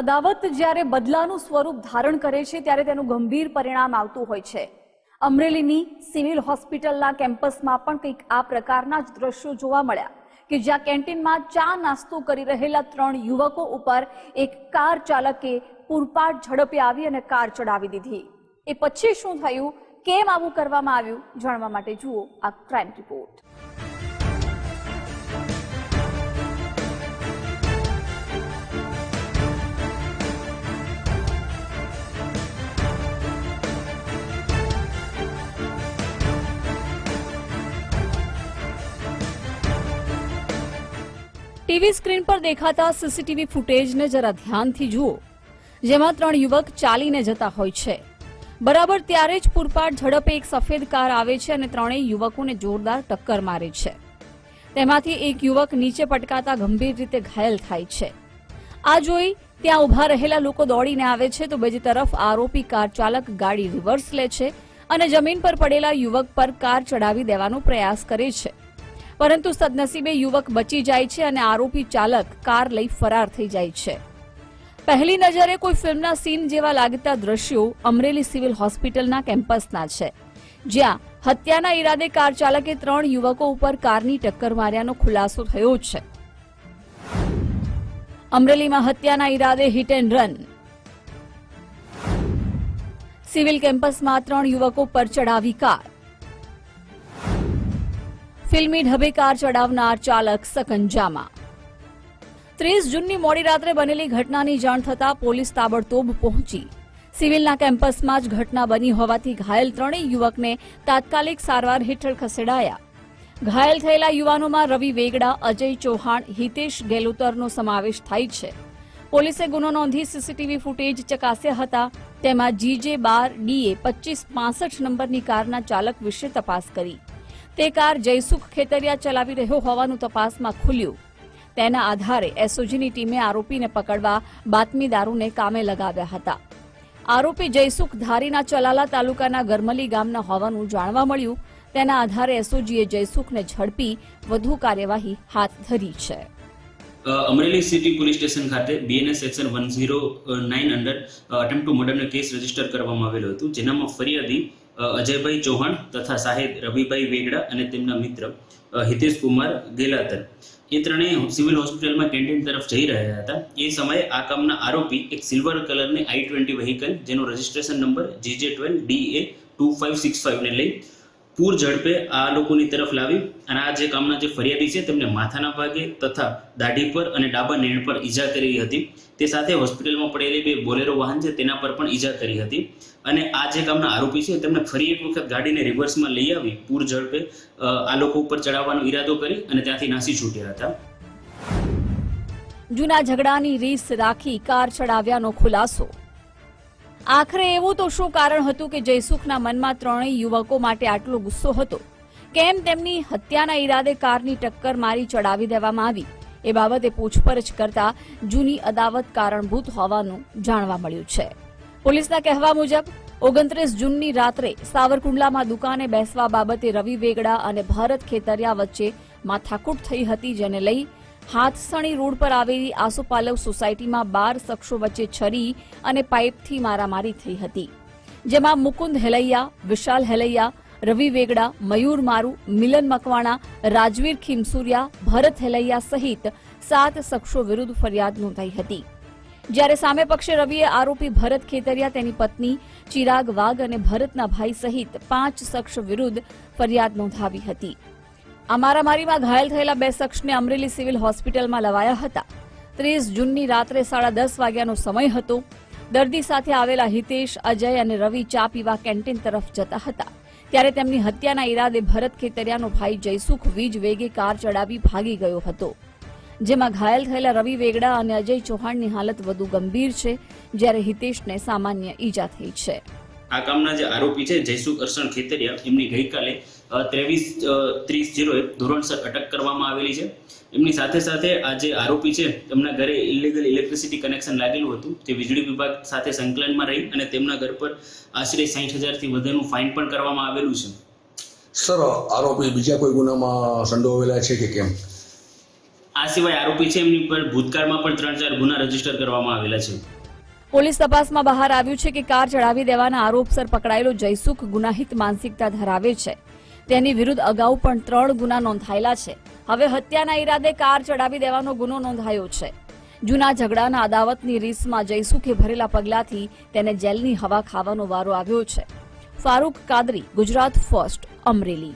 અદાવત જ્યારે બદલાનું સ્વરૂપ ધારણ કરે છે, ત્યારે તેનું ગંભીર પરિણામ આવતું હોય છે. અમરેલીની સિવિલ હોસ્પિટલના કેમ્પસમાં પણ કંઈક આ પ્રકારના જ દ્રશ્યો જોવા મળ્યા કે જ્યાં કેન્ટીનમાં ચા નાસ્તો કરી રહેલા ત્રણ યુવકો ઉપર એક કાર ચાલકે પૂરપાટ ઝડપે આવી અને કાર ચડાવી દીધી. એ પછી શું થયું? કેમ આવું કરવામાં આવ્યું? જાણવા માટે જુઓ આ ક્રાઇમ રિપોર્ટ. ટીવી સ્ક્રીન પર દેખાતા સીસીટીવી ફૂટેજને જરા ધ્યાનથી જુઓ. જેમાં ત્રણ યુવક ચાલીને જતા હોય છે. બરાબર ત્યારે જ પૂરપાટ ઝડપે એક સફેદ કાર આવે છે અને ત્રણેય યુવકોને જોરદાર ટક્કર મારે છે. તેમાંથી એક યુવક નીચે પટકાતા ગંભીર રીતે ઘાયલ થાય છે. આ જોઈ ત્યાં ઊભા રહેલા લોકો દોડીને આવે છે તો બીજી તરફ આરોપી કાર ચાલક ગાડી રિવર્સ લે છે અને જમીન પર પડેલા યુવક પર કાર ચડાવી દેવાનો પ્રયાસ કરે છે. પરંતુ સદનસીબે યુવક બચી જાય છે અને આરોપી ચાલક કાર લઈ ફરાર થઈ જાય છે. પહેલી નજરે કોઈ ફિલ્મના સીન જેવા લાગતા દ્રશ્યો અમરેલી સિવિલ હોસ્પિટલના કેમ્પસના છે. જ્યાં હત્યાના ઈરાદે કાર ચાલકે ત્રણ યુવકો ઉપર કારની ટક્કર માર્યાનો ખુલાસો થયો છે. અમરેલીમાં હત્યાના ઈરાદે હિટ એન્ડ રન. સિવિલ કેમ્પસમાં ત્રણ યુવકો પર ચડાવી કાર. ફિલ્મી ઢબે કાર ચડાવનાર ચાલક સકંજામાં. ત્રીસ જૂનની મોડી રાત્રે બનેલી ઘટનાની જાણ થતાં પોલીસ તાબડતોબ પહોંચી. સિવિલના કેમ્પસમાં જ ઘટના બની હોવાથી ઘાયલ ત્રણેય યુવકને તાત્કાલિક સારવાર હેઠળ ખસેડાયા. ઘાયલ થયેલા યુવાનોમાં રવિ વેગડા, અજય ચૌહાણ, હિતેશ ગેલુતરનો સમાવેશ થાય છે. પોલીસે ગુનો નોંધી સીસીટીવી ફૂટેજ ચકાસ્યા હતા. તેમાં જીજે બાર, ડીએ પચીસ, પાસઠ નંબરની કારના ચાલક વિશે તપાસ કરી. તે કાર જયસુખ ખેતરિયા ચલાવી રહ્યો હોવાનું તપાસમાં ખુલ્યું. તેના આધારે એસઓજીની ટીમે આરોપીને પકડવા બાતમીદારોને કામે લગાવ્યા હતા. આરોપી જયસુખ ધારીના ચલાલા તાલુકાના ગરમલી ગામના હોવાનું જાણવા મળ્યું. તેના આધારે એસઓજીએ જયસુખને ઝડપી વધુ કાર્યવાહી હાથ ધરી છે. અમરેલી સિટી પોલીસ સ્ટેશન ખાતે BNS section one zero nine under attempt to મર્ડરનો case register કરવામાં આવેલો હતો. જેનામાં ફરિયાદી અજયભાઈ ચૌહાણ તથા સાહેબ રવિભાઈ વેગડા અને તેમના મિત્ર હિતેશ કુમાર ગેલાતર. એ ત્રણેય સિવિલ હોસ્પિટલમાં કેન્ટીન તરફ જઈ રહ્યા હતા. એ સમયે આ કામના આરોપી એક સિલ્વર કલરની આઈ ટ્વેન્ટી વ્હીકલ, જેનો registration number GJ twelve D A two five six ફાઇવને લઈ પૂર ઝડપે આ લોકોની તરફ લાવી અને આ જે કામના જે ફરિયાદી છે તેમને માથાના ભાગે તથા દાઢી પર અને ડાબા નેણ પર ઈજા કરી હતી. તે સાથે હોસ્પિટલમાં પડેલી બે બોલેરો વાહન છે તેના પર પણ ઈજા કરી હતી. અને આ જે કામના આરોપી છે તેમને ફરી એક વખત ગાડીને રિવર્સમાં લઈ આવી પૂર ઝડપે આ લોકો ઉપર ચડાવવાનો ઈરાદો કરી અને ત્યાંથી નાસી છૂટ્યા હતા. જૂના ઝઘડાની રીસ રાખી કાર ચડાવ્યાનો ખુલાસો આખરે એવું તો શું કારણ હતું કે જયસુખના મનમાં ત્રણેય યુવકો માટે આટલો ગુસ્સો હતો? કેમ તેમની હત્યાના ઈરાદે કારની ટક્કર મારી ચડાવી દેવામાં આવી? એ બાબતે પૂછપરછ કરતા જૂની અદાવત કારણભૂત હોવાનું જાણવા મળ્યું છે. પોલીસના કહેવા મુજબ, ઓગણત્રીસ જૂનની રાત્રે સાવરકુંડલામાં દુકાને બેસવા બાબતે રવિ વેગડા અને ભારત ખેતરિયા વચ્ચે માથાકૂટ થઈ હતી, જેને લઈ હાથસણી રોડ પર આવેલી આસોપાલવ સોસાયટીમાં બાર શખ્સો વચ્ચે છરી અને પાઇપથી મારામારી થઈ હતી. જેમાં મુકુંદ હેલૈયા, વિશાલ હેલૈયા, રવિ વેગડા, મયુર મારુ, મિલન મકવાણા, રાજવીર ખીમસુરિયા, ભરત હેલૈયા સહિત સાત શખ્સો વિરુદ્ધ ફરિયાદ નોંધાઈ હતી. જ્યારે સામે પક્ષે રવિએ આરોપી ભરત ખેતરિયા, તેની પત્ની ચિરાગ વાઘ અને ભરતના ભાઈ સહિત પાંચ શખ્સ વિરુદ્ધ ફરિયાદ નોંધાવી હતી. આ મારામારીમાં ઘાયલ થયેલા બે શખ્સને અમરેલી સિવિલ હોસ્પિટલમાં લવાયા હતા. ત્રીસ જૂનની રાત્રે સાડા દસ વાગ્યાનો સમય હતો. દર્દી સાથે આવેલા હિતેશ, અજય અને રવિ ચા પીવા કેન્ટીન તરફ જતા હતા. ત્યારે તેમની હત્યાના ઈરાદે ભરત ખેતરિયાનો ભાઈ જયસુખ વીજ વેગે કાર ચડાવી ભાગી ગયો હતો. જેમાં ઘાયલ થયેલા રવિ વેગડા અને અજય ચૌહાણની હાલત વધુ ગંભીર છે, જ્યારે હિતેશને સામાન્ય ઈજા થઈ છે. આ કામના જે આરોપી છે, જયસુખ અરસણ ખેતરિયા, એમની ગઈકાલે ત્રેવીસ ત્રીસ જીરો એક ધોરણસર અટક કરવામાં આવેલી છે. એમની સાથે સાથે આ જે આરોપી છે તેમના ઘરે ઇલીગલ ઇલેક્ટ્રિસિટી કનેક્શન લાગેલું હતું. તે વીજળી વિભાગ સાથે સંકલનમાં રહી અને તેમના ઘર પર આશરે સાહીઠ હજારથી વધુનું ફાઇન પણ કરવામાં આવેલું છે. સર આરોપી બીજા કોઈ ગુનામાં સંડોવેલા છે કે કેમ? આ સિવાય આરોપી છે એમની પર ભૂતકાળમાં પણ ત્રણ ચાર ગુના રજિસ્ટર કરવામાં આવેલા છે. પોલીસ તપાસમાં બહાર આવ્યું છે કે કાર ચડાવી દેવાના આરોપસર પકડાયેલો જયસુખ ગુનાહિત માનસિકતા ધરાવે છે. તેની વિરુદ્ધ અગાઉ પણ ત્રણ ગુના નોંધાયેલા છે. હવે હત્યાના ઈરાદે કાર ચડાવી દેવાનો ગુનો નોંધાયો છે. જૂના ઝઘડાના અદાવતની રીસમાં જયસુખે ભરેલા પગલાથી તેને જેલની હવા ખાવાનો વારો આવ્યો છે. ફારૂક કાદરી, ગુજરાત ફર્સ્ટ, અમરેલી.